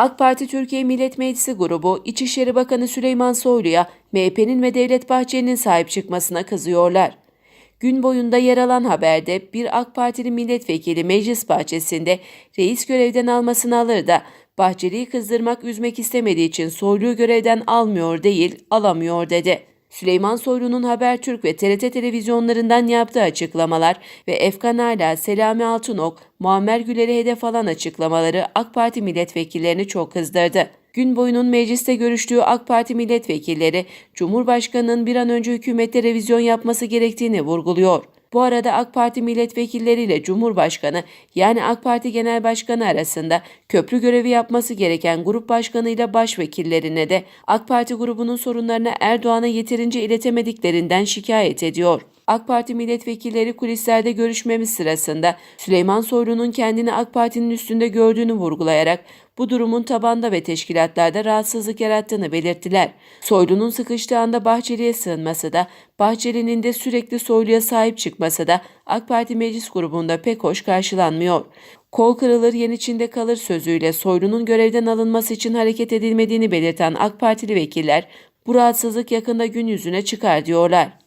AK Parti Türkiye Millet Meclisi grubu İçişleri Bakanı Süleyman Soylu'ya MHP'nin ve Devlet Bahçeli'nin sahip çıkmasına kızıyorlar. Gün boyunda yer alan haberde bir AK Partili milletvekili meclis bahçesinde reis görevden almasını alır da Bahçeli'yi kızdırmak, üzmek istemediği için Soylu'yu görevden almıyor değil, alamıyor dedi. Süleyman Soylu'nun Habertürk ve TRT televizyonlarından yaptığı açıklamalar ve Efkan Ala, Selami Altınok, Muammer Güler'i hedef alan açıklamaları AK Parti milletvekillerini çok kızdırdı. Gün boyunun mecliste görüştüğü AK Parti milletvekilleri, Cumhurbaşkanı'nın bir an önce hükümette revizyon yapması gerektiğini vurguluyor. Bu arada AK Parti milletvekilleriyle Cumhurbaşkanı yani AK Parti Genel Başkanı arasında köprü görevi yapması gereken grup başkanıyla başvekillerine de AK Parti grubunun sorunlarını Erdoğan'a yeterince iletemediklerinden şikayet ediyor. AK Parti milletvekilleri kulislerde görüşmemiz sırasında Süleyman Soylu'nun kendini AK Parti'nin üstünde gördüğünü vurgulayarak bu durumun tabanda ve teşkilatlarda rahatsızlık yarattığını belirttiler. Soylu'nun sıkıştığı anda Bahçeli'ye sığınması da, Bahçeli'nin de sürekli Soylu'ya sahip çıkması da AK Parti meclis grubunda pek hoş karşılanmıyor. Kol kırılır yen içinde kalır sözüyle Soylu'nun görevden alınması için hareket edilmediğini belirten AK Partili vekiller bu rahatsızlık yakında gün yüzüne çıkar diyorlar.